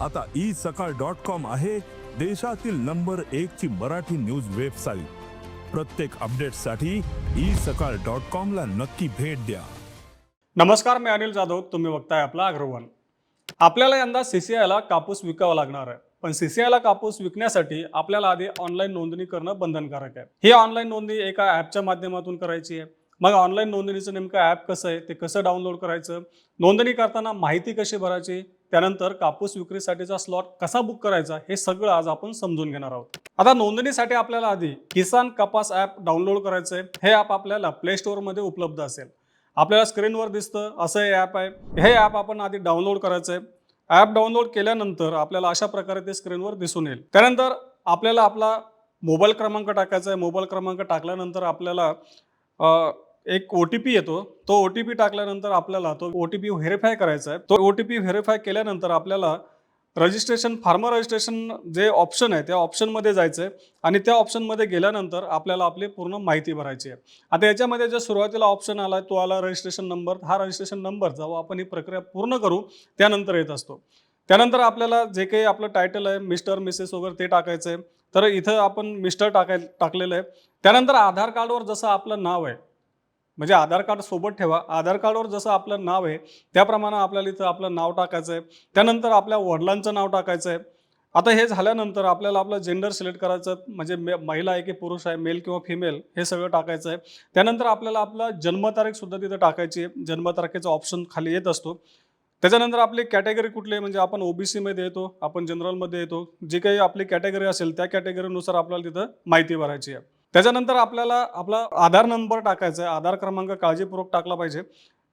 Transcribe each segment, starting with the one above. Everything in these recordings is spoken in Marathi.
आता ई सकाळ डॉट कॉम आहे देशातील नंबर एक ची मराठी न्यूज वेबसाईट. प्रत्येक अपडेटसाठी ई सकाळ डॉट कॉम ला नक्की भेट द्या. नमस्कार मी अनिल जाधव. तुम्ही बघताय आपला अग्रवन. आपल्याला यंदा सीसीआयला कापूस विकावा लागणार आहे. पण सीसीआयला कापूस विकण्यासाठी आपल्याला आधी ऑनलाईन नोंदणी करणं बंधनकारक आहे. ही ऑनलाईन नोंदणी एका ॲपच्या माध्यमातून करायची आहे. मग ऑनलाईन नोंदणीचं नेमकं ॲप कसं आहे? ते कसं डाउनलोड करायचं? नोंदणी करताना माहिती कशी भरायची? त्यानंतर कापूस विक्रीसाठीचा स्लॉट कसा बुक करायचा? हे सगळं आज आपण समजून घेणार आहोत. आता नोंदणीसाठी आपल्याला आधी किसान कपास ॲप डाउनलोड करायचं आहे हे ॲप आपल्याला प्ले स्टोअरमध्ये उपलब्ध असेल. आपल्याला स्क्रीनवर दिसतं. असं हे ॲप आहे. हे ॲप आपण आधी डाउनलोड करायचं आहे ॲप डाउनलोड केल्यानंतर आपल्याला अशा प्रकारे ते स्क्रीनवर दिसून येईल. त्यानंतर आपल्याला आपला मोबाईल क्रमांक टाकायचा आहे. मोबाईल क्रमांक टाकल्यानंतर आपल्याला एक ओ टी पी येतो. तो ओ टी पी टाकल्यानंतर आपल्याला तो ओ टी पी व्हेरीफाय करायचा आहे. तो ओ टी पी व्हेरीफाय केल्यानंतर आपल्याला रजिस्ट्रेशन फार्मर रजिस्ट्रेशन जे ऑप्शन आहे त्या ऑप्शनमध्ये जायचं आहे. आणि त्या ऑप्शनमध्ये गेल्यानंतर आपल्याला आपली पूर्ण माहिती भरायची आहे. आता याच्यामध्ये जो सुरुवातीला ऑप्शन आला तो आला रजिस्ट्रेशन नंबर हा रजिस्ट्रेशन नंबर जेव्हा आपण ही प्रक्रिया पूर्ण करू त्यानंतर येत असतो. त्यानंतर आपल्याला जे काही आपलं टायटल आहे मिस्टर मिसेस वगैरे ते टाकायचं आहे. तर इथं आपण मिस्टर टाकाय टाकलेलं आहे. त्यानंतर आधार कार्डवर जसं आपलं नाव आहे म्हणजे आधार कार्ड सोबत ठेवा. आधार कार्डवर जसं आपलं नाव आहे त्याप्रमाणे आपल्याला इथं आपलं नाव टाकायचं आहे त्यानंतर आपल्या वडिलांचं नाव टाकायचं आहे आता हे झाल्यानंतर आपल्याला आपलं जेंडर सिलेक्ट करायचं म्हणजे मे महिला आहे की पुरुष आहे मेल किंवा फिमेल हे सगळं टाकायचं आहे त्यानंतर आपल्याला आपला जन्मतारीखसुद्धा तिथं टाकायची आहे. जन्मतारखेचा ऑप्शन खाली येत असतो. त्याच्यानंतर आपली कॅटेगरी कुठली म्हणजे आपण ओबीसीमध्ये येतो आपण जनरलमध्ये येतो. जी काही आपली कॅटेगरी असेल त्या कॅटेगरीनुसार आपल्याला तिथं माहिती भरायची आहे. त्याच्यानंतर आपल्याला आपला आधार नंबर टाकायचा आहे. आधार क्रमांक काळजीपूर्वक टाकला पाहिजे.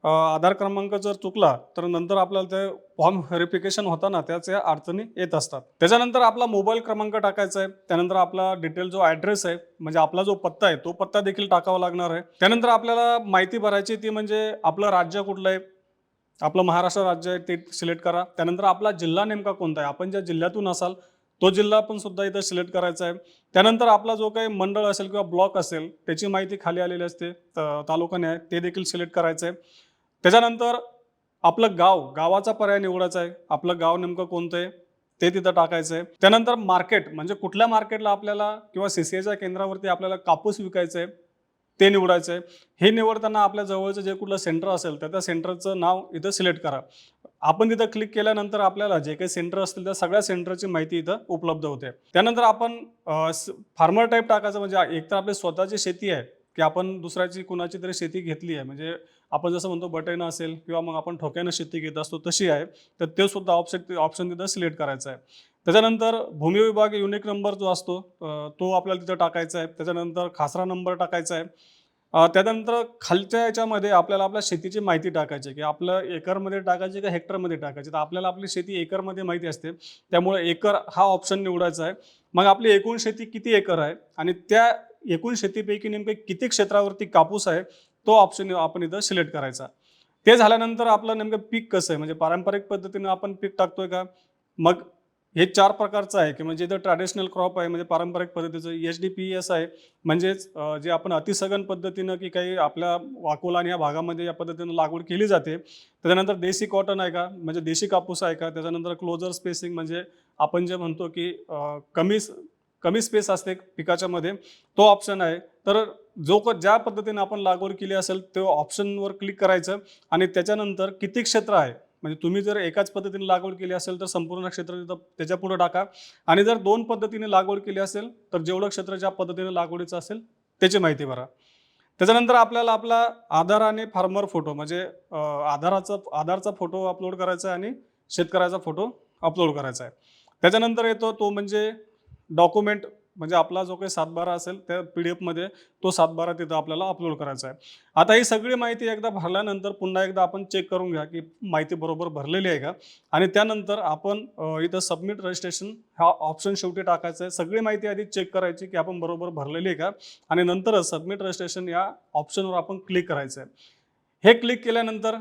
आधार क्रमांक जर चुकला तर नंतर आपल्याला ते फॉर्म व्हेरिफिकेशन होताना त्याच्या अडचणी येत असतात. त्याच्यानंतर आपला मोबाईल क्रमांक टाकायचा आहे. त्यानंतर आपला डिटेल जो ॲड्रेस आहे म्हणजे आपला जो पत्ता आहे तो पत्ता देखील टाकावा लागणार आहे. त्यानंतर आपल्याला माहिती भरायची ती म्हणजे आपलं राज्य कुठलं आहे? आपलं महाराष्ट्र राज्य आहे ते सिलेक्ट करा. त्यानंतर आपला जिल्हा नेमका कोणता आहे? आपण ज्या जिल्ह्यातून असाल तो जिल्हा पण सुद्धा इथं सिलेक्ट करायचा आहे. त्यानंतर आपला जो काही मंडळ असेल किंवा ब्लॉक असेल त्याची माहिती खाली आलेली असते. तालुका न्याय ते देखील सिलेक्ट करायचं आहे त्याच्यानंतर आपलं गाव गावाचा पर्याय निवडायचा आहे. आपलं गाव नेमकं कोणतं आहे ते तिथं टाकायचं आहे त्यानंतर मार्केट म्हणजे कुठल्या मार्केटला आपल्याला किंवा सी सी आयच्या केंद्रावरती आपल्याला कापूस विकायचा आहे ते निवडायचं आहे हे निवडताना आपल्या जवळचं जे कुठलं सेंटर असेल त्या त्या सेंटरचं नाव इथं सिलेक्ट करा. आपण तिथं क्लिक केल्यानंतर आपल्याला जे काही सेंटर असतील त्या सगळ्या सेंटरची माहिती इथं उपलब्ध होते. त्यानंतर आपण फार्मर टाईप टाकायचं म्हणजे एक तर आपली स्वतःची शेती आहे की आपण दुसऱ्याची कुणाची तरी शेती घेतली आहे. म्हणजे आपण जसं म्हणतो बटेनं असेल किंवा मग आपण ठोक्यानं शेती घेत असतो तशी आहे. तर ते सुद्धा ऑप्शन ऑप्शन तिथं सिलेक्ट करायचं आहे. त्याच्यानंतर भूमी विभाग युनिक नंबर जो असतो तो आपल्याला तिथं टाकायचा आहे. त्याच्यानंतर खासरा नंबर टाकायचा आहे. त्यानंतर खालच्या याच्यामध्ये आपल्याला आपल्या शेतीची माहिती टाकायची आहे की आपलं एकरमध्ये टाकायची का हेक्टरमध्ये टाकायची तर आपल्याला आपली शेती एकरमध्ये माहिती असते. त्यामुळे एकर हा ऑप्शन निवडायचा आहे. मग आपली एकूण शेती किती एकर आहे? आणि त्या एकूण शेतीपैकी नेमके किती क्षेत्रावरती कापूस आहे? तो ऑप्शन आपण इथं सिलेक्ट करायचा. ते झाल्यानंतर आपलं नेमकं पीक कसं आहे? म्हणजे पारंपरिक पद्धतीनं आपण पीक टाकतोय का? मग हे चार प्रकारचं आहे की म्हणजे इथं ट्रॅडिशनल क्रॉप आहे म्हणजे पारंपरिक पद्धतीचं एच डी पी एस आहे. म्हणजेच जे आपण अतिसघन पद्धतीनं की काही आपल्या वाकोला आणि या भागामध्ये या पद्धतीनं लागवड केली जाते त्याच्यानंतर देशी कॉटन आहे का? म्हणजे देशी कापूस आहे का? त्याच्यानंतर क्लोजर स्पेसिंग म्हणजे आपण जे म्हणतो की कमी कमी स्पेस असते पिकाच्यामध्ये तो ऑप्शन आहे. तर जो क ज्या पद्धतीने आपण लागवड केली असेल तो ऑप्शनवर क्लिक करायचं आणि त्याच्यानंतर किती क्षेत्र आहे? म्हणजे तुम्ही जर एकाच पद्धतीने लागवड केली असेल तर संपूर्ण क्षेत्र तिथं त्याच्या पुढे टाका. आणि जर दोन पद्धतीने लागवड केली असेल तर जेवढं क्षेत्र ज्या पद्धतीने लागवडीचं असेल त्याची माहिती भरा. त्याच्यानंतर आपल्याला आपला आधार आणि फार्मर फोटो म्हणजे आधाराचा आधारचा फोटो अपलोड करायचा आहे आणि शेतकऱ्याचा फोटो अपलोड करायचा आहे. त्याच्यानंतर येतो तो म्हणजे डॉक्युमेंट म्हणजे आपला जो काही सातबारा असेल त्या पी डी एफमध्ये तो सातबारा तिथं आपल्याला अपलोड करायचा आहे. आता ही सगळी माहिती एकदा भरल्यानंतर पुन्हा एकदा आपण चेक करून घ्या की माहिती बरोबर भरलेली आहे का? आणि त्यानंतर आपण इथं सबमिट रजिस्ट्रेशन हा ऑप्शन शेवटी टाकायचा आहे. सगळी माहिती आधी चेक करायची की आपण बरोबर भरलेली आहे का? आणि नंतरच सबमिट रजिस्ट्रेशन या ऑप्शनवर आपण क्लिक करायचं आहे. हे क्लिक केल्यानंतर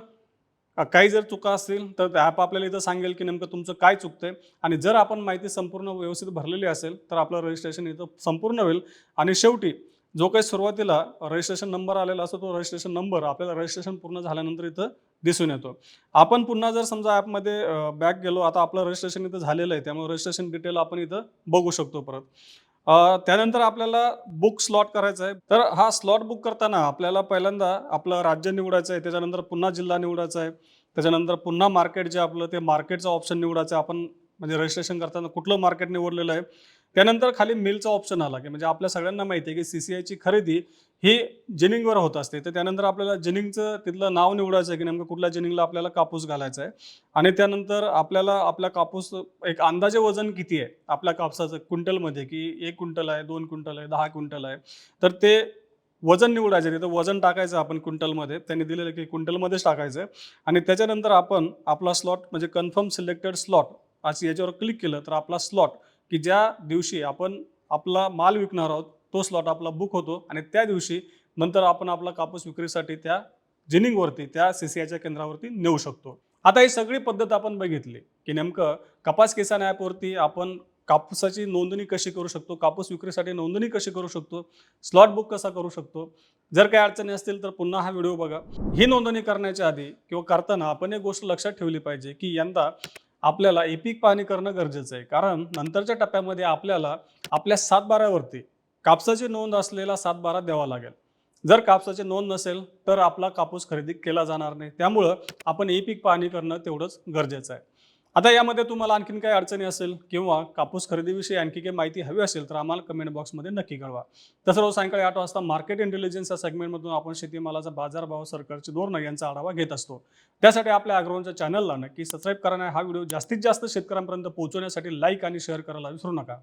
काही जर चुका असतील तर ॲप आपल्याला इथं सांगेल की नेमकं तुमचं काय चुकतंय. आणि जर आपण माहिती संपूर्ण व्यवस्थित भरलेली असेल तर आपलं रजिस्ट्रेशन इथं संपूर्ण होईल. आणि शेवटी जो काही सुरुवातीला रजिस्ट्रेशन नंबर आलेला असतो तो रजिस्ट्रेशन नंबर आपल्याला रजिस्ट्रेशन पूर्ण झाल्यानंतर इथं दिसून येतो. आपण पुन्हा जर समजा ॲपमध्ये बॅक गेलो आता आपलं रजिस्ट्रेशन इथं झालेलं आहे त्यामुळे रजिस्ट्रेशन डिटेल आपण इथं बघू शकतो परत. त्यानंतर आपल्याला बुक स्लॉट करायचा आहे. तर हा स्लॉट बुक करताना आपल्याला पहिल्यांदा आपलं राज्य निवडायचं आहे त्याच्यानंतर पुन्हा जिल्हा निवडायचा आहे त्याच्यानंतर पुन्हा मार्केट जे आपलं ते मार्केटचं ऑप्शन निवडायचं आहे. आपण म्हणजे रजिस्ट्रेशन करताना कुठलं मार्केट निवडलेलं आहे त्यानंतर खाली मेलचा ऑप्शन आला की म्हणजे आपल्या सगळ्यांना माहिती आहे की सी सी आयची खरेदी ही जेनिंगवर होत असते. तर त्यानंतर आपल्याला जेनिंगचं तिथलं नाव निवडायचं आहे की नेमकं कुठल्या जेनिंगला आपल्याला कापूस घालायचा आहे. आणि त्यानंतर आपल्याला आपला कापूस एक अंदाजे वजन किती आहे आपल्या कापसाचं क्विंटलमध्ये? की एक क्विंटल आहे दोन क्विंटल आहे दहा क्विंटल आहे. तर ते वजन निवडायचं तिथं वजन टाकायचं आपण क्विंटलमध्ये. त्यांनी दिलेलं की क्विंटलमध्येच टाकायचं आहे. आणि त्याच्यानंतर आपण आपला स्लॉट म्हणजे कन्फर्म सिलेक्टेड स्लॉट असं याच्यावर क्लिक केलं तर आपला स्लॉट की ज्या दिवशी आपण आपला माल विकणार आहोत तो स्लॉट आपला बुक होतो आणि त्या दिवशी नंतर आपण आपला कापूस विक्रीसाठी त्या जिनिंगवरती त्या सी सी आयच्या केंद्रावरती नेऊ शकतो. आता ही सगळी पद्धत आपण बघितली की नेमकं कपास किसान ॲपवरती आपण कापूसाची नोंदणी कशी करू शकतो कापूस विक्रीसाठी नोंदणी कशी करू शकतो स्लॉट बुक कसा करू शकतो जर काही अडचणी असतील तर पुन्हा हा व्हिडिओ बघा. ही नोंदणी करण्याच्या आधी किंवा करताना आपण एक गोष्ट लक्षात ठेवली पाहिजे की यंदा आपल्याला एपिक पाहणी करणं गरजेचं आहे. कारण नंतरच्या टप्प्यामध्ये आपल्याला आपल्या सातबाऱ्यावरती कापसाची नोंद असलेला सातबारा द्यावा लागेल. जर कापसाची नोंद नसेल तर आपला कापूस खरेदी केला जाणार नाही. त्यामुळं आपण एपिक पाहणी करणं तेवढंच गरजेचं आहे. आता यामध्ये तुम्हाला आणखीन काही अडचणी असेल किंवा कापूस खरेदीविषयी आणखी काही माहिती हवी असेल तर आम्हाला कमेंट बॉक्समध्ये नक्की कळवा. तसं रोज सायंकाळी आठ वाजता मार्केट इंटेलिजन्स या सेगमेंटमधून आपण शेतीमालाचा बाजारभाव सरकारची धोरणं यांचा आढावा घेत असतो. त्यासाठी आपल्या अग्रवांच्या चॅनलला नक्की सबस्क्राईब करा हा व्हिडिओ जास्तीत जास्त शेतकऱ्यांपर्यंत पोहोचवण्यासाठी लाईक आणि शेअर करायला विसरू नका.